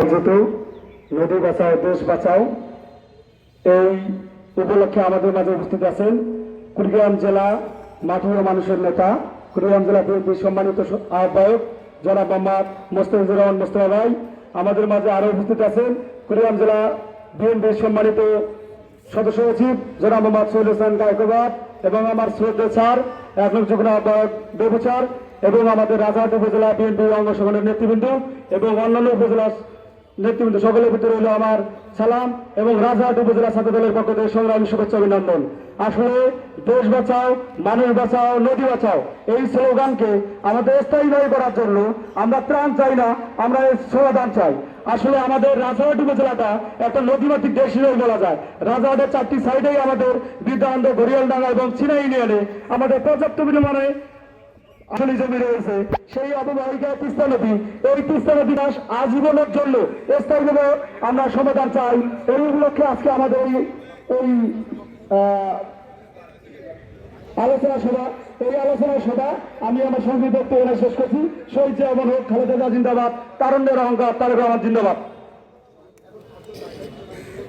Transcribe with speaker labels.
Speaker 1: যেহেতু নদী বাঁচাও, দেশ বাঁচাও। এই উপলক্ষে আমাদের মাঝে উপস্থিত আছেন কুড়িগ্রাম জেলা মাঠুয়া মানুষের নেতা, কুড়িগ্রাম জেলা বিএনপির সম্মানিত আহ্বায়ক জনাব মোহাম্মদ মোস্তাফিজুর রহমান মোস্তফা ভাই। আমাদের মাঝে আরও উপস্থিত আছেন কুড়িগ্রাম জেলা বিএনপির সম্মানিত সদস্য সচিব জনাব মোহাম্মদ সৈয়দ হোসেন গায়কবাদ এবং আমার শ্রদ্ধা স্যার এক নং যুগ্ম আহ্বায়ক দেবু স্যার এবং আমাদের রাজাহাট উপজেলা বিএনপি অঙ্গ সংগঠনের নেতৃবৃন্দ এবং অন্যান্য উপজেলা নেতৃবৃন্দ সকলের ভিতরে হলো আমার সালাম এবং রাজহাট উপজেলা ছাত্র দলের পক্ষ থেকে সংগ্রামী শুভেচ্ছা অভিনন্দন। আসলে দেশ বাঁচাও, মানুষ বাঁচাও, নদী বাঁচাও, এই স্লোগানকে আমাদের স্থায়ীভাবে করার জন্য আমরা ত্রাণ চাই না, আমরা সমাধান চাই। আসলে আমাদের রাজহাট উপজেলাটা একটা নদীমাতৃক দেশ হিসেবে বলা যায়। রাজহাটের চারটি সাইডেই আমাদের বিদ্যানন্দ গড়িয়ালডাঙ্গা এবং চিনা ইউনিয়নে আমাদের পর্যাপ্ত পরিমাণে আসলে জমি রয়েছে, সেই অববাহিকা তিস্তা নদী। এই তিস্তা নদী নাশ আজীবনের জন্য। স্থায়ীভাবে আমরা সমাধান চাই। এই উপলক্ষে আজকে আমাদের এই আলোচনা সভা, এই আলোচনা সভা আমি আমার সঙ্গে বক্তব্য শেষ করছি। শহীদ জিয়া হোক, খালেদা জিন্দাবাদ, তারুণ্যের অহংকার, তারেক রহমান জিন্দাবাদ।